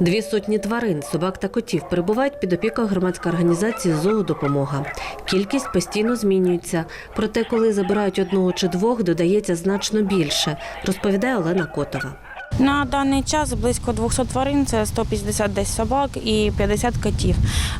Дві сотні тварин, собак та котів перебувають під опікою громадської організації Зоодопомога. Кількість постійно змінюється. Проте, коли забирають одного чи двох, додається значно більше, розповідає Олена Котова. На даний час близько 200 тварин, це 150 десь собак і 50 котів.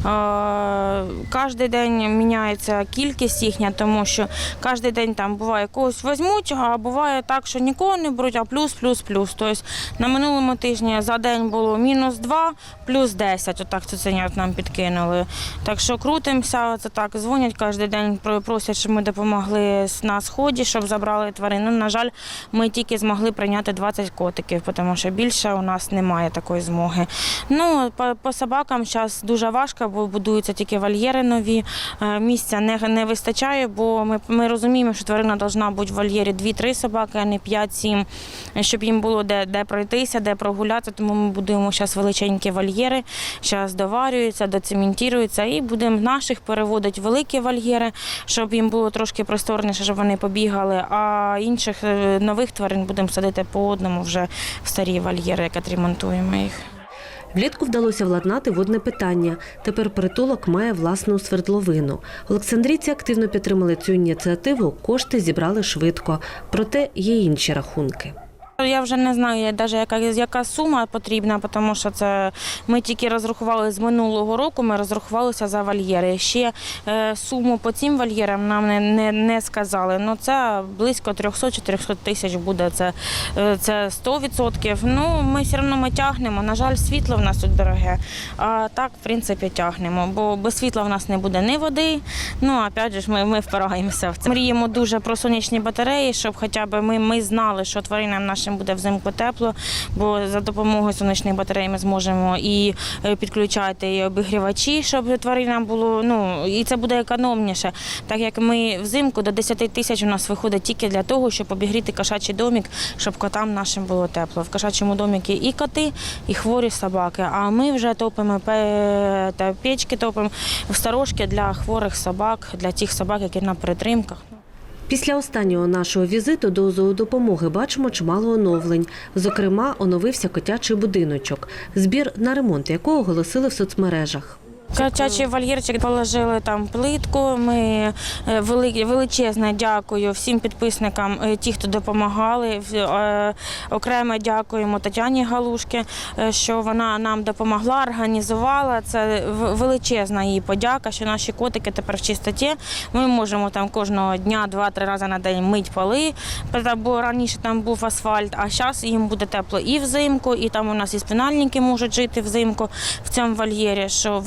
Е, Кожен день міняється кількість їхня, тому що кожен день там буває когось візьмуть, а буває так, що нікого не беруть, а плюс, плюс, плюс. Тобто на минулому тижні за день було мінус 2, плюс 10. Отак цуценят нам підкинули. Так що крутимося, це так, дзвонять кожен день, про- просять, щоб ми допомогли на сході, щоб забрали тварин. Ну, на жаль, ми тільки змогли прийняти 20 котиків, тому що більше у нас немає такої змоги. Ну, по, по собакам зараз дуже важко, бо будуються тільки вольєри нові. Е, Місця не, не вистачає, бо ми, ми розуміємо, що тварина повинна бути в вольєрі 2-3 собаки, а не 5-7, щоб їм було де, де пройтися, де прогулятися. Тому ми будуємо зараз величенькі вольєри, зараз доварюються, доцементуються і будемо наших переводити великі вольєри, щоб їм було трошки просторніше, щоб вони побігали. А інших е, нових тварин будемо садити по одному вже старі вольєри, як відремонтуємо їх. Влітку вдалося владнати водне питання. Тепер притулок має власну свердловину. Олександрійці активно підтримали цю ініціативу. Кошти зібрали швидко. Проте є інші рахунки. Я вже не знаю навіть яка, яка сума потрібна, тому що це ми тільки розрахували з минулого року. Ми розрахувалися за вольєри. Ще е, суму по цим вольєрам нам не, не, не сказали. Ну це близько 300-400 тисяч буде. Це, е, це 100%. Ну ми все одно ми тягнемо. На жаль, світло в нас тут дороге. А так, в принципі, тягнемо. Бо без світла в нас не буде ні води. Ну опять же ми, ми впираємося в це. Мріємо дуже про сонячні батареї, щоб хоча б ми, ми знали, що тваринам нашим буде взимку тепло, бо за допомогою сонячних батарей ми зможемо і е, підключати і обігрівачі, щоб тваринам було. Ну і це буде економніше, так як ми взимку до 10 тисяч у нас виходить тільки для того, щоб обігріти кошачий домик, щоб котам нашим було тепло. В кошачому доміки і коти, і хворі собаки. А ми вже топимо та печки, топимо в сторожки для хворих собак, для тих собак, які на перетримках. Після останнього нашого візиту до зоодопомоги бачимо чимало оновлень. Зокрема, оновився котячий будиночок, збір на ремонт якого оголосили в соцмережах. Качачий вольєрчик положили там плитку. Ми е, величезне дякую всім підписникам, е, ті, хто допомагали. Е, Окремо дякуємо Тетяні Галушки, що вона нам допомогла, організувала. Це величезна їй подяка, що наші котики тепер в чистоті. Ми можемо там кожного дня, два-три рази на день мить поли. Бо раніше там був асфальт, а зараз їм буде тепло і взимку, і там у нас і спинальники можуть жити взимку в цьому вольєрі. Що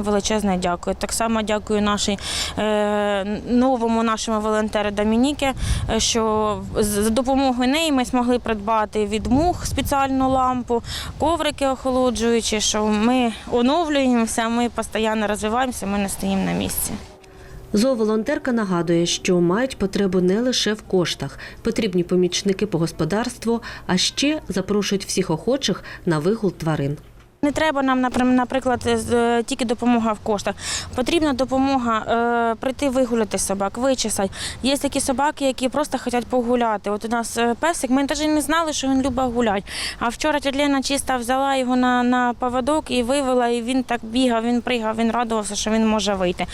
величезне, величезне дякую. Так само дякую нашій е, новому нашому волонтеру Домініки, е, що за допомогою неї ми змогли придбати від мух спеціальну лампу, коврики охолоджуючі, що ми оновлюємося, ми постійно розвиваємося, ми не стоїмо на місці. Зооволонтерка нагадує, що мають потребу не лише в коштах, потрібні помічники по господарству, а ще запрошують всіх охочих на вигул тварин. Не треба нам, наприклад, е, тільки допомога в коштах. Потрібна допомога е, прийти вигуляти собак, вичесати. Є такі собаки, які просто хочуть погуляти. От у нас е, песик, ми навіть не знали, що він любить гуляти. А вчора Лена чисто взяла його на, на поводок і вивела, і він так бігав, він пригав, він радувався, що він може вийти.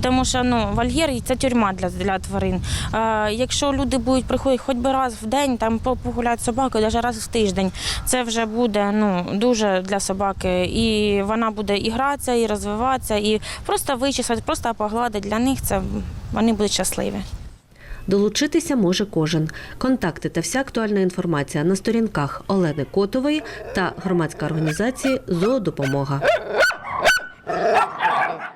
Тому що ну, вольєр це тюрма для, для тварин. Е, якщо люди будуть приходити хоч би раз в день, там погуляти собакою, навіть раз в тиждень, це вже буде ну, дуже для собаки. І вона буде і гратися, і розвиватися, і просто вичесати, просто погладити. Для них це вони будуть щасливі. Долучитися може кожен. Контакти та вся актуальна інформація на сторінках Олени Котової та громадської організації Зоодопомога.